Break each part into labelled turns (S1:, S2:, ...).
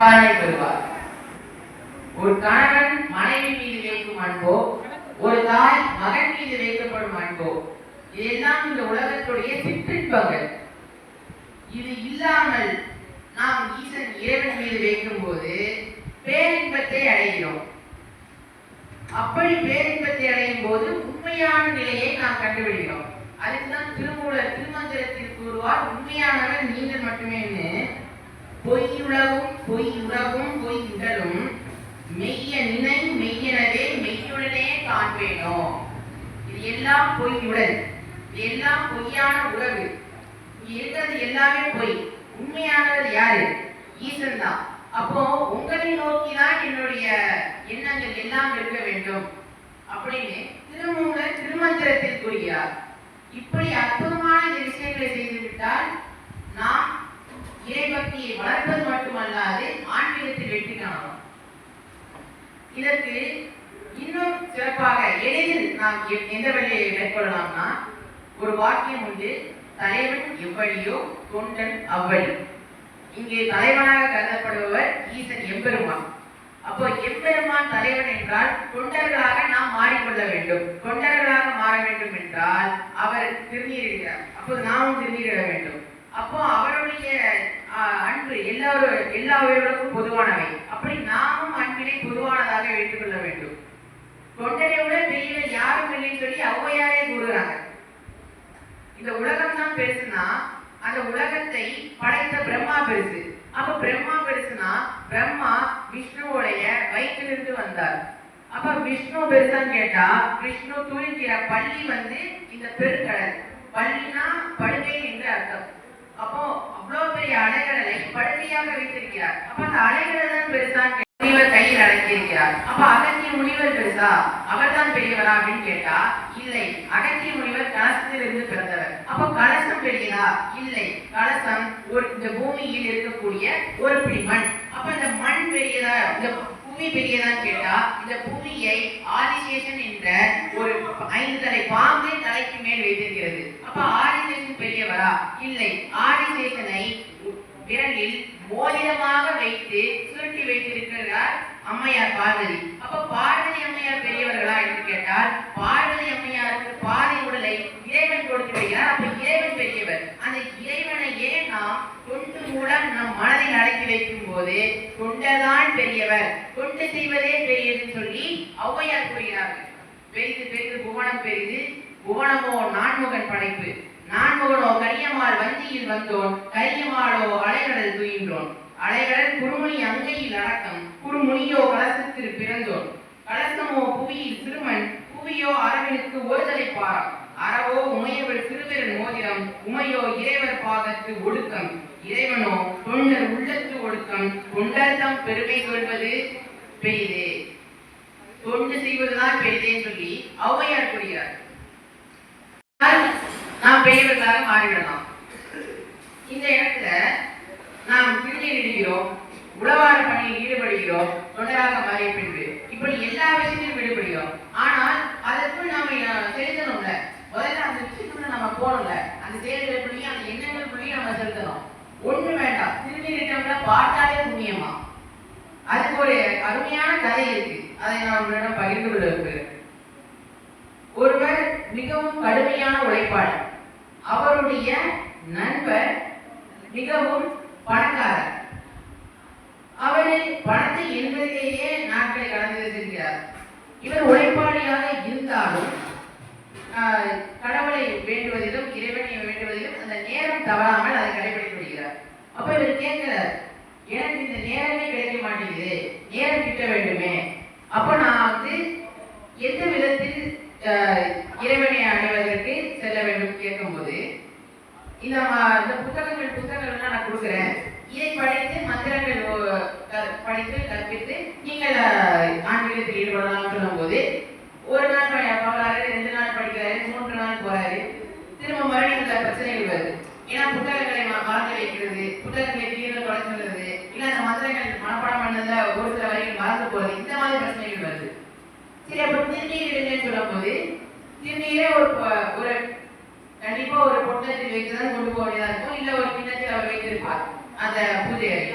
S1: பெறுவார். ஒரு கணவன் மனைவி மீது வைக்கும் அன்போ ஒரு தாய் மகன் மீது வைக்கப்படும் அன்போ இதெல்லாம் இந்த உலகத்துடைய சிற்றின்பங்கள். இது இல்லாமல் நாம் ஈசன் இறைவன் மீது வைக்கும் போது பேரின்பத்தை அடைகிறோம். அப்படி பேரின்பத்தை அடையும் போது உண்மையான நிலையை நாம் கண்டுபிடிக்கிறோம். அதுக்குதான் திருமூலர் திருமந்திரத்தில் கூறுவார் உண்மையானவன் நீங்கள் மட்டுமேன்னு பொய் பொய்யுறவும் பொய் உறவும் பொய் மெய்ய நினை மெய்யனவே மெய்யுடனே காண்பேனோ. இது எல்லாம் பொய்யுடன். இது எல்லாம் பொய்யான உறவு. இங்க இருக்கிறது எல்லாமே பொய். உண்மையானது யாரு? ஈசன் தான் அப்போ உங்களை நோக்கி தான் என்னுடைய எண்ணங்கள் எல்லாம் இருக்க வேண்டும். அப்படின்னு திருமூலர் திருமந்திரத்தில் கூறுகிறார் இப்படி அற்புதமான இந்த விஷயங்களை செய்துவிட்டால் நாம் இறைபக்தியை வளர்ப்பது மட்டுமல்லாது ஆன்மீகத்தில் வெற்றி காணலாம். இதற்கு இன்னும் சிறப்பாக எளிதில் நாம் எந்த வழியை மேற்கொள்ளலாம்னா ஒரு வாக்கியம் உண்டு தலைவன் எவ்வழியோ தொண்டன் அவ்வழி இங்கே தலைவனாக கருதப்படுபவர் ஈசன் எம்பெருமான். அப்போ எம்பெருமான் தலைவன் என்றால் தொண்டர்களாக நாம் மாறிக்கொள்ள வேண்டும். தொண்டர்களாக மாற வேண்டும் என்றால் அவர் திருநீர் அப்போது நாமும் திருநீரிட வேண்டும். அப்போ அவருடைய அன்பு எல்லாரும் எல்லா உயிர்களுக்கும் பொதுவானவை. அப்படி நாமும் அன்பினை பொதுவானதாக எடுத்துக்கொள்ள வேண்டும். தொண்டரை விட பெரியவர் யாரும் இல்லைன்னு சொல்லி ஔவையாரே கூறுகிறாங்க. இந்த உலகம் தான் பெருசுனா அந்த உலகத்தை படைத்த பிரம்மா பெருசு. அப்ப பிரம்மா பெருசுனா பிரம்மா விஷ்ணுவுடைய வயிற்றிலிருந்து வந்தார். அப்ப விஷ்ணு பெருசான்னு கேட்டா விஷ்ணு துணிக்கிற பள்ளி வந்து இந்த பெருங்கடல். பள்ளினா படுகை என்று அர்த்தம். அப்போ அவ்வளவு பெரிய அலைகடலை படுகையாக வைத்திருக்கிறார். அப்ப அந்த அலைகடல் தான் முனிவர் கையில் அடக்கியிருக்கிறார். அப்ப அகத்திய முனிவர் பெருசா? அவர்தான் பெரியவரா அப்படின்னு கேட்டா இல்லை. அகத்திய முனிவர் கலசத்திலிருந்து பிறந்தவர். அப்ப கலசம் பெரியதா? இல்லை. கலசம் ஒரு இந்த பூமியில் இருக்கக்கூடிய ஒரு பிடி மண். அப்ப இந்த மண் பெரியதா? இந்த பூமி பெரியதான்னு கேட்டா இந்த பூமியை ஆதிசேஷன் என்ற ஒரு ஐந்து தலை பாம்பு தலைக்கு மேல் வைத்திருக்கிறது. அப்ப இல்லை. ஆதிசேஷனை விரலில் மோதிரமாக வைத்து சுருட்டி வைத்திருக்கிறார் அம்மையார் பார்வதி. அப்ப பார்வதி அம்மையார் பெரியவர்களா என்று கேட்டால் பார்வதி அம்மையாருக்கு பாதி உடலை இறைவன் கொடுத்து வைக்கிறார் அப்ப இறைவன் பெரியவர். அந்த இறைவனையே நாம் தொண்டு மூலம் நம் மனதில் அடக்கி வைக்கும் போது தொண்டதான் பெரியவர். தொண்டு செய்வதே பெரியதுன்னு சொல்லி ஔவையார் கூறுகிறார்கள் பெரிது பெரிது புவனம் பெரிது. புவனமோ நான்முகன் படைப்பு. நான்கோடோ கரியமால் வஞ்சியில் வந்தோன் கரியமாளோ அலைகடல் துயின்றோன் அலைகடல் குறுமுனி அங்கையில் அடக்கம் குறுமுனியோ கலசத்தில் பிறந்தோன் கலசமோ புவியில் சிறுமன் புவியோ அரவனுக்கு ஒருதலை பாரம். அறவோ உமையவர் சிறுவரன் மோதிரம் உமையோ இறைவர் பாதத்து ஒடுக்கம். இறைவனோ தொண்டர் உள்ளத்து ஒடுக்கம். தொண்டர்தம் பெருமை சொல்வது பெரிதே. தொண்டு செய்வதுதான் பெரிதேன்னு சொல்லி ஔவையார் கூறுகிறார். பெரியவர்களாக மாறிவிடலாம் இந்த இடத்துல நாம் திருநீர் உளவாட பணியில் ஈடுபடுகிறோம் தொண்டராக மாறிய பின்பு. இப்படி எல்லா விஷயத்திலும் ஈடுபடுகிறோம் ஆனால் அதற்குள் நாம செலுத்தணும்ல. முதல்ல அந்த விஷயத்துக்குள்ள நம்ம போகணும்ல. அந்த செயல்களுக்குள்ளேயும் அந்த எண்ணங்களுக்குள்ளேயும் நம்ம செலுத்தணும். ஒண்ணு வேண்டாம். திருநீர் பார்த்தாலே புண்ணியமா? அதுக்கு ஒரு அருமையான கதை இருக்கு. அதை நான் உங்களிடம் பகிர்ந்து கொள்ள விரும்புகிறேன் ஒருவர் மிகவும் கடுமையான உழைப்பாளர். அவருடைய நண்பர் மிகவும் பணக்காரர். அவரு பணத்தை என்பதிலேயே நாட்களை கடந்து வைத்திருக்கிறார் இவர் உழைப்பாளியாக இருந்தாலும் ஆஹ், கடவுளை வேண்டுவதிலும் இறைவனை வேண்டுவதிலும் அந்த நேரம் தவறாமல் அதை கடைபிடித்து அப்ப இவர் கேட்கிறார் எனக்கு இந்த நேரமே கிடைக்க மாட்டேங்குது நேரம் கிட்ட வேண்டுமே. அப்ப நான் வந்து எந்த விதத்தில் ஆஹ், இறைவனை அடைவதற்கு செல்ல வேண்டும் கேட்கும்போது இந்த இந்த புத்தகங்கள் புத்தகங்கள்லாம் நான் கொடுக்குறேன். இதை படித்து மந்திரங்கள் படித்து கற்பித்து நீங்கள் ஆன்மீகத்தில் ஈடுபடலாம்னு சொல்லும்போது ஒரு நாள் ப- போறாரு ரெண்டு நாள் படிக்கிறாரு மூன்று நாள் போறாரு திரும்ப மறுபடியும் பிரச்சனைகள் வருது. ஏன்னா புத்தகங்களை மறந்து வைக்கிறது புத்தகங்களை திடீர்னு தொலைச்சுறது இல்லை அந்த மந்திரங்கள் மனப்பாடம் பண்ணதுல ஒரு சில வரைக்கும் மறந்து போறது இந்த மாதிரி பிரச்சனைகள் வருது. சரி அப்போ திருநீர் இடுங்கன்னு சொல்லும்போது திருநீரே ஒரு ஒரு கண்டிப்பா ஒரு பொட்டத்தில் வைக்கிறது இருப்பார் அந்த பூஜை அறை.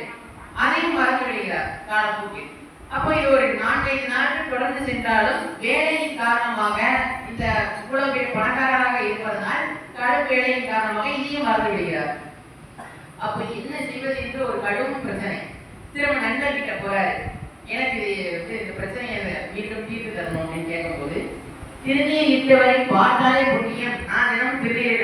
S1: அதையும் பார்த்து விடுகிறார் விடுகிறார் காலப்போக்கில் அப்போ இது ஒரு நான்கைந்து நாட்கள் தொடர்ந்து சென்றாலும் வேலையின் காரணமாக இந்த இவ்வளவு பேர் பணக்காரராக இருப்பதனால் கடும் வேலையின் காரணமாக இதையும் மறந்து விடுகிறார் அப்ப என்ன செய்வது என்று ஒரு கடும் பிரச்சனை. திரும்ப நண்பர் கிட்ட போறாரு. எனக்கு இது இந்த பிரச்சனையை மீண்டும் தீர்த்து தரணும் அப்படின்னு கேட்கும்போது திருநீர் இட்டவரை பார்த்தாலே புண்ணியம். நான் தினம் திருநீர்